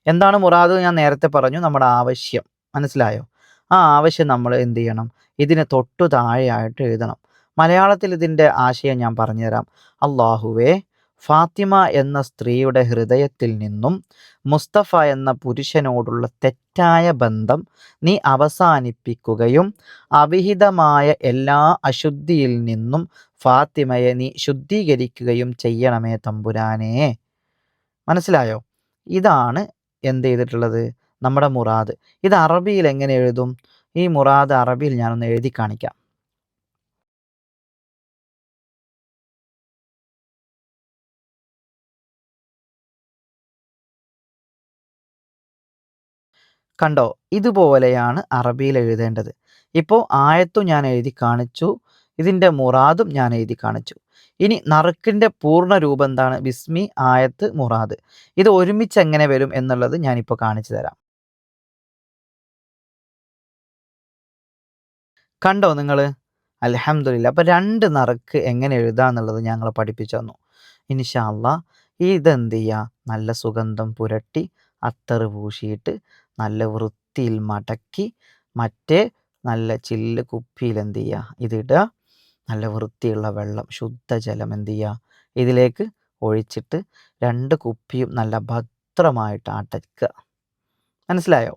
എന്താണ് മുറാദ്? ഞാൻ നേരത്തെ പറഞ്ഞു നമ്മുടെ ആവശ്യം. മനസ്സിലായോ? ആ ആവശ്യം നമ്മൾ എന്ത് ചെയ്യണം ഇതിന് തൊട്ടു താഴെയായിട്ട് എഴുതണം. മലയാളത്തിൽ ഇതിന്റെ ആശയം ഞാൻ പറഞ്ഞുതരാം. അള്ളാഹുവേ ഫാത്തിമ എന്ന സ്ത്രീയുടെ ഹൃദയത്തിൽ നിന്നും മുസ്തഫ എന്ന പുരുഷനോടുള്ള തെറ്റായ ബന്ധം നീ അവസാനിപ്പിക്കുകയും അവിഹിതമായ എല്ലാ അശുദ്ധിയിൽ നിന്നും ഫാത്തിമയെ നീ ശുദ്ധീകരിക്കുകയും ചെയ്യണമേ തമ്പുരാനേ. മനസ്സിലായോ? ഇതാണ് എന്ത് ചെയ്തിട്ടുള്ളത്? നമ്മുടെ മുറാദ്. ഇത് അറബിയിൽ എങ്ങനെ എഴുതും? ഈ മുറാദ് അറബിയിൽ ഞാനൊന്ന് എഴുതി കാണിക്കാം. കണ്ടോ? ഇതുപോലെയാണ് അറബിയിൽ എഴുതേണ്ടത്. ഇപ്പോൾ ആയത്തും ഞാൻ എഴുതി കാണിച്ചു. ഇതിന്റെ മുറാദും ഞാൻ എഴുതി കാണിച്ചു. ഇനി നറുക്കിന്റെ പൂർണ രൂപം എന്താണ്? ബിസ്മി ആയത്ത് മുറാദ്. ഇത് ഒരുമിച്ച് എങ്ങനെ വരും എന്നുള്ളത് ഞാനിപ്പോൾ കാണിച്ചു തരാം. കണ്ടോ നിങ്ങൾ അലഹമില്ല അപ്പം രണ്ട് നറുക്ക് എങ്ങനെ എഴുതാന്നുള്ളത് ഞങ്ങൾ പഠിപ്പിച്ചു തന്നു. ഇൻഷാല്ല ഇതെന്ത് ചെയ്യുക നല്ല സുഗന്ധം പുരട്ടി അത്തറ് പൂശിയിട്ട് നല്ല വൃത്തിയിൽ മടക്കി മറ്റേ നല്ല ചില്ല് കുപ്പിയിൽ എന്ത് ചെയ്യുക ഇതിടുക നല്ല വൃത്തിയുള്ള വെള്ളം ശുദ്ധജലം എന്ത് ചെയ്യുക ഇതിലേക്ക് ഒഴിച്ചിട്ട് രണ്ട് കുപ്പിയും നല്ല ഭദ്രമായിട്ട് അടയ്ക്കുക. മനസ്സിലായോ?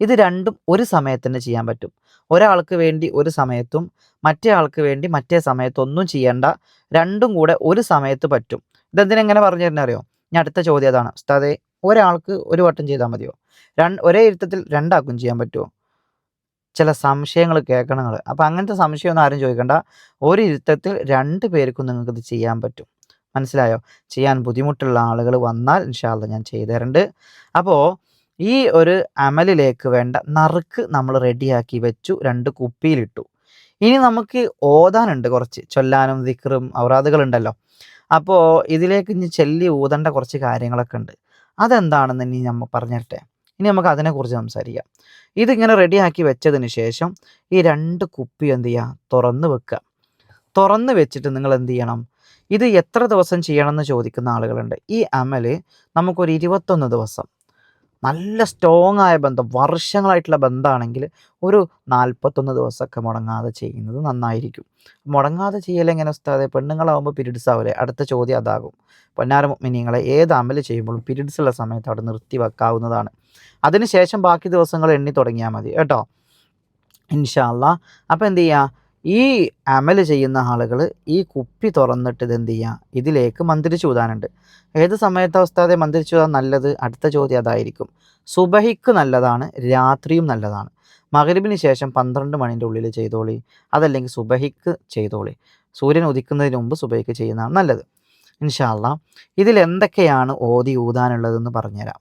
ഇത് രണ്ടും ഒരു സമയത്ത് തന്നെ ചെയ്യാൻ പറ്റും. ഒരാൾക്ക് വേണ്ടി ഒരു സമയത്തും മറ്റേ ആൾക്ക് വേണ്ടി മറ്റേ സമയത്തും ഒന്നും ചെയ്യേണ്ട. രണ്ടും കൂടെ ഒരു സമയത്ത് പറ്റും. ഇതെന്തിനെങ്ങനെ പറഞ്ഞു തരുന്ന അറിയോ? ഞാൻ അടുത്ത ചോദ്യം അതാണ്. ഉസ്താദെ ഒരാൾക്ക് ഒരു വട്ടം ചെയ്താൽ മതിയോ? രണ്ട് ഒരേ ഇരുത്തത്തിൽ രണ്ടാക്കും ചെയ്യാൻ പറ്റുമോ? ചില സംശയങ്ങൾ കേൾക്കണം നിങ്ങൾ. അപ്പോൾ അങ്ങനത്തെ സംശയമൊന്നും ആരും ചോദിക്കണ്ട. ഒരു ഇരുത്തത്തിൽ രണ്ട് പേർക്കും നിങ്ങൾക്ക് ഇത് ചെയ്യാൻ പറ്റും. മനസ്സിലായോ? ചെയ്യാൻ ബുദ്ധിമുട്ടുള്ള ആളുകൾ വന്നാൽ ഇൻഷാല്ല ഞാൻ ചെയ്തു തരുന്നുണ്ട് അപ്പോൾ ഈ ഒരു അമലിലേക്ക് വേണ്ട നറുക്ക് നമ്മൾ റെഡിയാക്കി വെച്ചു രണ്ട് കുപ്പിയിലിട്ടു. ഇനി നമുക്ക് ഓതാനുണ്ട് കുറച്ച്. ചൊല്ലാനും ദിക്റും ഔറാദുകളുണ്ടല്ലോ. അപ്പോൾ ഇതിലേക്ക് ഇനി ചെല്ലി ഊതേണ്ട കുറച്ച് കാര്യങ്ങളൊക്കെ ഉണ്ട്. അതെന്താണെന്ന് ഇനി നമ്മൾ പറഞ്ഞിട്ടെ ഇനി നമുക്ക് അതിനെക്കുറിച്ച് സംസാരിക്കാം. ഇതിങ്ങനെ റെഡിയാക്കി വെച്ചതിന് ശേഷം ഈ രണ്ട് കുപ്പി എന്ത് ചെയ്യുക തുറന്ന് വെക്കുക തുറന്ന് വെച്ചിട്ട് നിങ്ങൾ എന്ത് ചെയ്യണം? ഇത് എത്ര ദിവസം ചെയ്യണമെന്ന് ചോദിക്കുന്ന ആളുകളുണ്ട്. ഈ അമൽ നമുക്കൊരു ഇരുപത്തൊന്ന് ദിവസം നല്ല സ്ട്രോങ് ആയ ബന്ധം വർഷങ്ങളായിട്ടുള്ള ബന്ധമാണെങ്കിൽ ഒരു നാൽപ്പത്തൊന്ന് ദിവസമൊക്കെ മുടങ്ങാതെ ചെയ്യുന്നത് നന്നായിരിക്കും. മുടങ്ങാതെ ചെയ്യലെങ്ങനെ ഉസ്താദെ? പെണ്ണുങ്ങളാവുമ്പോൾ പീരീഡ്സ് ആവില്ലേ അടുത്ത ചോദ്യം അതാകും. പൊന്നാര മിനിങ്ങളെ ഏത് അമൽ ചെയ്യുമ്പോഴും പീരീഡ്സ് ഉള്ള സമയത്ത് അവിടെ നിർത്തി വെക്കാവുന്നതാണ്. അതിനുശേഷം ബാക്കി ദിവസങ്ങൾ എണ്ണി തുടങ്ങിയാൽ മതി. കേട്ടോ? ഇൻഷാല്ല അപ്പോൾ എന്ത് ചെയ്യുക ഈ അമൽ ചെയ്യുന്ന ആളുകൾ ഈ കുപ്പി തുറന്നിട്ട് ഇത് എന്ത് ചെയ്യുക ഇതിലേക്ക് മന്ത്രിച്ചു ഊതാനുണ്ട് ഏത് സമയത്ത് അവസ്ഥാതെ മന്ത്രിച്ചു ഊതാൻ നല്ലത്? അടുത്ത ചോദ്യം അതായിരിക്കും. സുബഹിക്ക് നല്ലതാണ് രാത്രിയും നല്ലതാണ്. മകരിബിന് ശേഷം പന്ത്രണ്ട് മണിന്റെ ഉള്ളിൽ ചെയ്തോളി. അതല്ലെങ്കിൽ സുബഹിക്ക് ചെയ്തോളി. സൂര്യൻ ഉദിക്കുന്നതിന് മുമ്പ് സുബഹിക്ക് ചെയ്യുന്നതാണ് നല്ലത്. ഇൻഷാല്ല ഇതിൽ എന്തൊക്കെയാണ് ഓതി ഊതാനുള്ളതെന്ന് പറഞ്ഞുതരാം.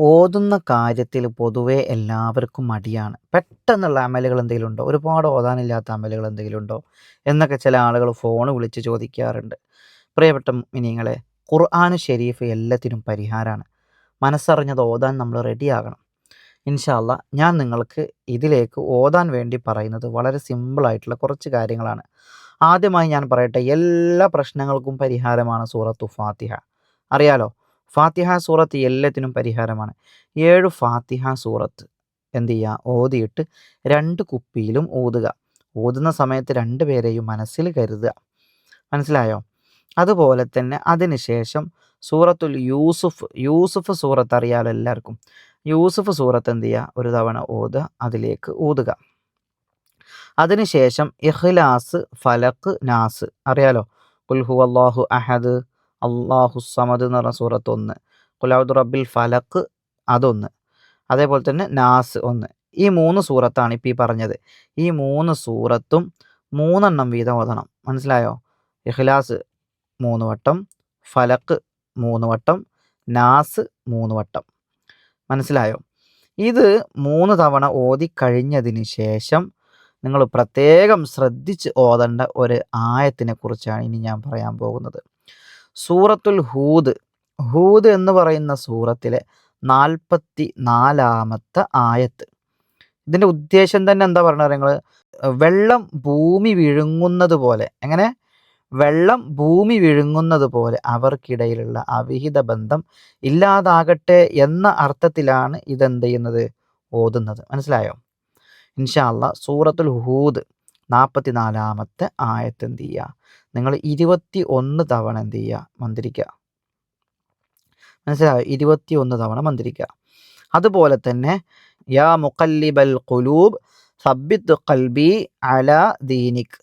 ഓതുന്ന കാര്യത്തിൽ പൊതുവെ എല്ലാവർക്കും മടിയാണ്. പെട്ടെന്നുള്ള അമലുകൾ എന്തെങ്കിലും ഉണ്ടോ ഒരുപാട് ഓതാനില്ലാത്ത അമലുകൾ എന്തെങ്കിലും ഉണ്ടോ എന്നൊക്കെ ചില ആളുകൾ ഫോൺ വിളിച്ച് ചോദിക്കാറുണ്ട്. പ്രിയപ്പെട്ട മിനിങ്ങളെ ഖുർആൻ ഷെരീഫ് എല്ലാത്തിനും പരിഹാരമാണ് മനസ്സറിഞ്ഞത് ഓതാൻ നമ്മൾ റെഡിയാകണം ഇൻഷാല്ല ഞാൻ നിങ്ങൾക്ക് ഇതിലേക്ക് ഓതാൻ വേണ്ടി പറയുന്നത് വളരെ സിമ്പിളായിട്ടുള്ള കുറച്ച് കാര്യങ്ങളാണ്. ആദ്യമായി ഞാൻ പറയട്ടെ എല്ലാ പ്രശ്നങ്ങൾക്കും പരിഹാരമാണ് സൂറത്തു ഫാത്തിഹ. അറിയാലോ? ഫാത്തിഹ സൂറത്ത് എല്ലാത്തിനും പരിഹാരമാണ്. ഏഴ് ഫാത്തിഹ സൂറത്ത് എന്ത് ചെയ്യുക ഓതിയിട്ട് രണ്ട് കുപ്പിയിലും ഊതുക. ഊതുന്ന സമയത്ത് രണ്ട് പേരെയും മനസ്സിൽ കരുതുക. മനസ്സിലായോ? അതുപോലെ തന്നെ അതിനുശേഷം സൂറത്തുൽ യൂസുഫ് യൂസുഫ് സൂറത്ത് അറിയാലോ എല്ലാവർക്കും? യൂസുഫ് സൂറത്ത് എന്ത് ചെയ്യുക ഒരു തവണ ഓതുക അതിലേക്ക് ഊതുക. അതിനുശേഷം ഇഖ്ലാസ് ഫലക്ക് നാസ്. അറിയാലോ? കുൽഹു അള്ളാഹു അഹദ്. അള്ളാഹു സമദ് എന്ന് പറഞ്ഞ സൂറത്ത് ഒന്ന് കുലാദു റബ്ബിൽ ഫലക്ക് അതൊന്ന്. അതേപോലെ തന്നെ നാസ് ഒന്ന്. ഈ മൂന്ന് സൂറത്താണ് ഇപ്പോൾ ഈ പറഞ്ഞത്. ഈ മൂന്ന് സൂറത്തും മൂന്നെണ്ണം വീതം ഓതണം. മനസ്സിലായോ? ഇഖ്ലാസ് മൂന്ന് വട്ടം ഫലക്ക് മൂന്ന് വട്ടം നാസ് മൂന്ന് വട്ടം. മനസ്സിലായോ? ഇത് മൂന്ന് തവണ ഓതി കഴിഞ്ഞതിന് ശേഷം നിങ്ങൾ പ്രത്യേകം ശ്രദ്ധിച്ച് ഓതേണ്ട ഒരു ആയത്തിനെ കുറിച്ചാണ് ഇനി ഞാൻ പറയാൻ പോകുന്നത്. സൂറത്തുൽ ഹൂദ്. ഹൂദ് എന്ന് പറയുന്ന സൂറത്തിലെ നാൽപ്പത്തി നാലാമത്തെ ആയത്ത്. ഇതിന്റെ ഉദ്ദേശം തന്നെ എന്താ പറഞ്ഞത് നിങ്ങൾ വെള്ളം ഭൂമി വിഴുങ്ങുന്നത് പോലെ. എങ്ങനെ? വെള്ളം ഭൂമി വിഴുങ്ങുന്നത് പോലെ അവർക്കിടയിലുള്ള അവിഹിത ബന്ധം ഇല്ലാതാകട്ടെ എന്ന അർത്ഥത്തിലാണ് ഇതെന്ത് ചെയ്യുന്നത്? ഓതുന്നത്. മനസ്സിലായോ? ഇൻഷാല്ല സൂറത്തുൽ ഹൂദ് നാൽപ്പത്തി നാലാമത്തെ ആയത്ത് എന്ത് ചെയ്യുക? നിങ്ങൾ ഇരുപത്തി ഒന്ന് തവണ എന്ത് ചെയ്യുക? മന്ത്രിക്കുക. മനസ്സിലായോ? ഇരുപത്തി ഒന്ന് തവണ മന്ത്രിക്കുക. അതുപോലെ തന്നെ യാ മുക്കല്ലിബൽ കുലൂബ് സബിത് കൽബി അല ദീനിക്.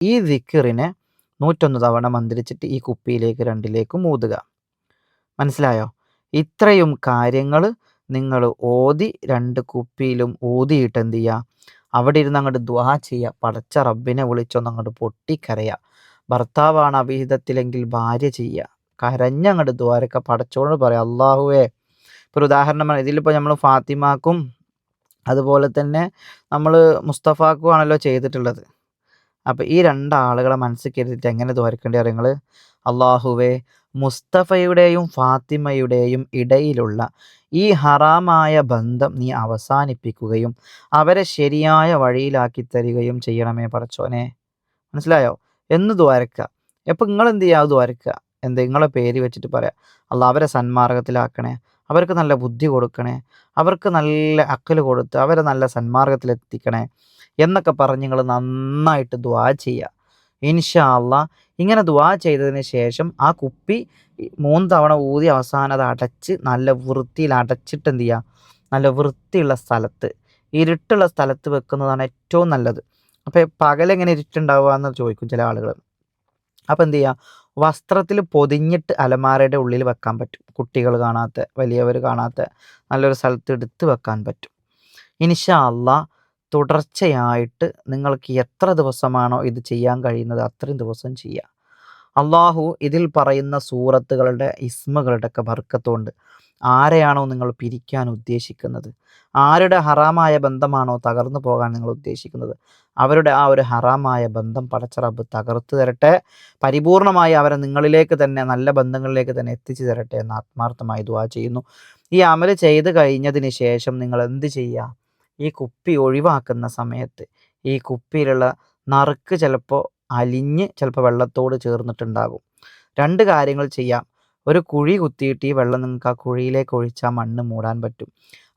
ഈ ദിക്കറിനെ നൂറ്റൊന്ന് തവണ മന്ത്രിച്ചിട്ട് ഈ കുപ്പിയിലേക്ക് രണ്ടിലേക്കും ഊതുക മനസ്സിലായോ? ഇത്രയും കാര്യങ്ങൾ നിങ്ങൾ ഓതി രണ്ട് കുപ്പിയിലും ഊതിയിട്ട് എന്ത് ചെയ്യുക? അവിടെ ഇരുന്ന് അങ്ങോട്ട് ദ്വാ ചെയ്യുക പടച്ച റബ്ബിനെ വിളിച്ചൊന്ന് അങ്ങോട്ട് പൊട്ടിക്കരയുക ഭർത്താവാണ് അവിഹിതത്തിലെങ്കിൽ ഭാര്യ ചെയ്യുക കരഞ്ഞങ്ങോട്ട് ദ്വാരക്ക പടച്ചോട് പറയാം അള്ളാഹുവേ ഒരു ഉദാഹരണം ഇതിലിപ്പോൾ നമ്മൾ ഫാത്തിമാക്കും അതുപോലെ തന്നെ നമ്മൾ മുസ്തഫാക്കും ആണല്ലോ ചെയ്തിട്ടുള്ളത്. അപ്പോൾ ഈ രണ്ടാളുകളെ മനസ്സിൽ കരുതിയിട്ട് എങ്ങനെ ദ്വാരക്കേണ്ടി അറിയങ്ങൾ അള്ളാഹുവെ മുസ്തഫയുടെയും ഫാത്തിമയുടെയും ഇടയിലുള്ള ഈ ഹറാമായ ബന്ധം നീ അവസാനിപ്പിക്കുകയും അവരെ ശരിയായ വഴിയിലാക്കി തരികയും ചെയ്യണമേ പറച്ചോനെ മനസ്സിലായോ? എന്ന് ദ്വാരക്കുക. എപ്പോൾ നിങ്ങൾ എന്ത് ചെയ്യുക? ദ്വാരക്കുക. എന്ത്? നിങ്ങളെ പേര് വെച്ചിട്ട് പറയാം അല്ല അവരെ സന്മാർഗത്തിലാക്കണേ. അവർക്ക് നല്ല ബുദ്ധി കൊടുക്കണേ. അവർക്ക് നല്ല അക്കൽ കൊടുത്ത് അവരെ നല്ല സന്മാർഗത്തിലെത്തിക്കണേ. എന്നൊക്കെ പറഞ്ഞ് നിങ്ങൾ നന്നായിട്ട് ദ്വാ ചെയ്യുക ഇൻഷാ അല്ല ഇങ്ങനെ ദ്വാ ചെയ്തതിന് ശേഷം ആ കുപ്പി മൂന്ന് തവണ ഊതി അവസാനം അത് അടച്ച് നല്ല വൃത്തിയിൽ അടച്ചിട്ട് എന്ത് ചെയ്യുക നല്ല വൃത്തിയുള്ള സ്ഥലത്ത് ഇരുട്ടുള്ള സ്ഥലത്ത് വെക്കുന്നതാണ് ഏറ്റവും നല്ലത്. അപ്പോൾ പകലെങ്ങനെ ഇരുട്ടുണ്ടാവുക എന്ന് ചോദിക്കും ചില ആളുകൾ അപ്പോൾ എന്ത് ചെയ്യുക വസ്ത്രത്തിൽ പൊതിഞ്ഞിട്ട് അലമാരയുടെ ഉള്ളിൽ വെക്കാൻ പറ്റും. കുട്ടികൾ കാണാത്ത വലിയവർ കാണാത്ത നല്ലൊരു സ്ഥലത്ത് എടുത്ത് വെക്കാൻ പറ്റും. ഇനിഷാ അല്ല തുടർച്ചയായിട്ട് നിങ്ങൾക്ക് എത്ര ദിവസമാണോ ഇത് ചെയ്യാൻ കഴിയുന്നത് അത്രയും ദിവസം ചെയ്യുക അള്ളാഹു ഇതിൽ പറയുന്ന സൂറത്തുകളുടെ ഇസ്മകളുടെ ഒക്കെ ബർക്കത്തുകൊണ്ട് ആരെയാണോ നിങ്ങൾ പിരിക്കാൻ ഉദ്ദേശിക്കുന്നത്? ആരുടെ ഹറാമായ ബന്ധമാണോ തകർന്നു പോകാൻ നിങ്ങൾ ഉദ്ദേശിക്കുന്നത്? അവരുടെ ആ ഒരു ഹറാമായ ബന്ധം പടച്ചറബ് തകർത്തു തരട്ടെ. പരിപൂർണമായി അവരെ നിങ്ങളിലേക്ക് തന്നെ നല്ല ബന്ധങ്ങളിലേക്ക് തന്നെ എത്തിച്ചു തരട്ടെ എന്ന് ആത്മാർത്ഥമായി ദുവാ ചെയ്യുന്നു. ഈ അമൽ ചെയ്ത് കഴിഞ്ഞതിന് ശേഷം നിങ്ങൾ എന്ത് ചെയ്യുക? ഈ കുപ്പി ഒഴിവാക്കുന്ന സമയത്ത് ഈ കുപ്പിയിലുള്ള നറുക്ക് ചിലപ്പോൾ അലിഞ്ഞ് ചിലപ്പോൾ വെള്ളത്തോട് ചേർന്നിട്ടുണ്ടാകും. രണ്ട് കാര്യങ്ങൾ ചെയ്യാം. ഒരു കുഴി കുത്തിയിട്ട് ഈ വെള്ളം നിങ്ങൾക്ക് ആ കുഴിയിലേക്ക് ഒഴിച്ചാൽ മണ്ണ് മൂടാൻ പറ്റും.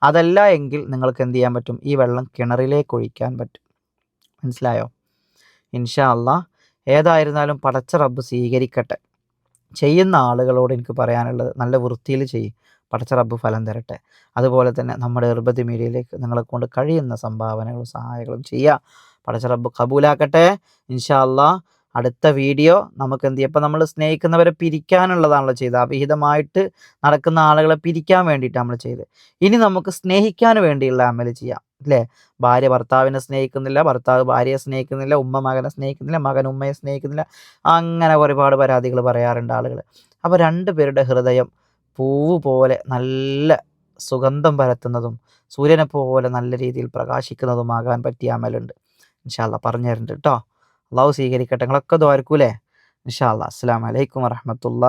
അതല്ല എങ്കിൽ നിങ്ങൾക്ക് എന്ത് ചെയ്യാൻ പറ്റും? ഈ വെള്ളം കിണറിലേക്ക് ഒഴിക്കാൻ പറ്റും. മനസ്സിലായോ? ഇൻഷാ അല്ല ഏതായിരുന്നാലും പടച്ച റബ്ബ് സ്വീകരിക്കട്ടെ. ചെയ്യുന്ന ആളുകളോട് എനിക്ക് പറയാനുള്ളത് നല്ല വൃത്തിയിൽ ചെയ്യും. പടച്ച റബ്ബ് ഫലം തരട്ടെ. അതുപോലെ തന്നെ നമ്മുടെ എർബദ് മീഡിയയിലേക്ക് നിങ്ങളെ കൊണ്ട് കഴിയുന്ന സംഭാവനകളും സഹായങ്ങളും ചെയ്യുക പടച്ച റബ്ബ് കബൂലാക്കട്ടെ. ഇൻഷാ അല്ലാ അടുത്ത വീഡിയോ നമുക്ക് എന്ത് ചെയ്യും? ഇപ്പം നമ്മൾ സ്നേഹിക്കുന്നവരെ പിരിക്കാനുള്ളതാണല്ലോ ചെയ്തത്. അവിഹിതമായിട്ട് നടക്കുന്ന ആളുകളെ പിരിക്കാൻ വേണ്ടിയിട്ട് നമ്മൾ ചെയ്ത് ഇനി നമുക്ക് സ്നേഹിക്കാൻ വേണ്ടിയുള്ള അമൽ ചെയ്യാം. അല്ലേ? ഭാര്യ ഭർത്താവിനെ സ്നേഹിക്കുന്നില്ല ഭർത്താവ് ഭാര്യയെ സ്നേഹിക്കുന്നില്ല ഉമ്മ മകനെ സ്നേഹിക്കുന്നില്ല മകൻ ഉമ്മയെ സ്നേഹിക്കുന്നില്ല. അങ്ങനെ ഒരുപാട് പരാതികൾ പറയാറുണ്ട് ആളുകൾ അപ്പോൾ രണ്ട് പേരുടെ ഹൃദയം പൂവ് പോലെ നല്ല സുഗന്ധം പരത്തുന്നതും സൂര്യനെ പോലെ നല്ല രീതിയിൽ പ്രകാശിക്കുന്നതുമാകാൻ പറ്റിയ അമലുണ്ട്. ഇൻഷാല്ല പറഞ്ഞു തരുന്നുണ്ട് കേട്ടോ അള്ളാഹു സ്വീകരിക്കട്ടെ. നിങ്ങളൊക്കെ ദ്വാരക്കൂലേ ഇൻഷാല്ല അസ്സാം വലൈക്കും വറഹമത്തുള്ള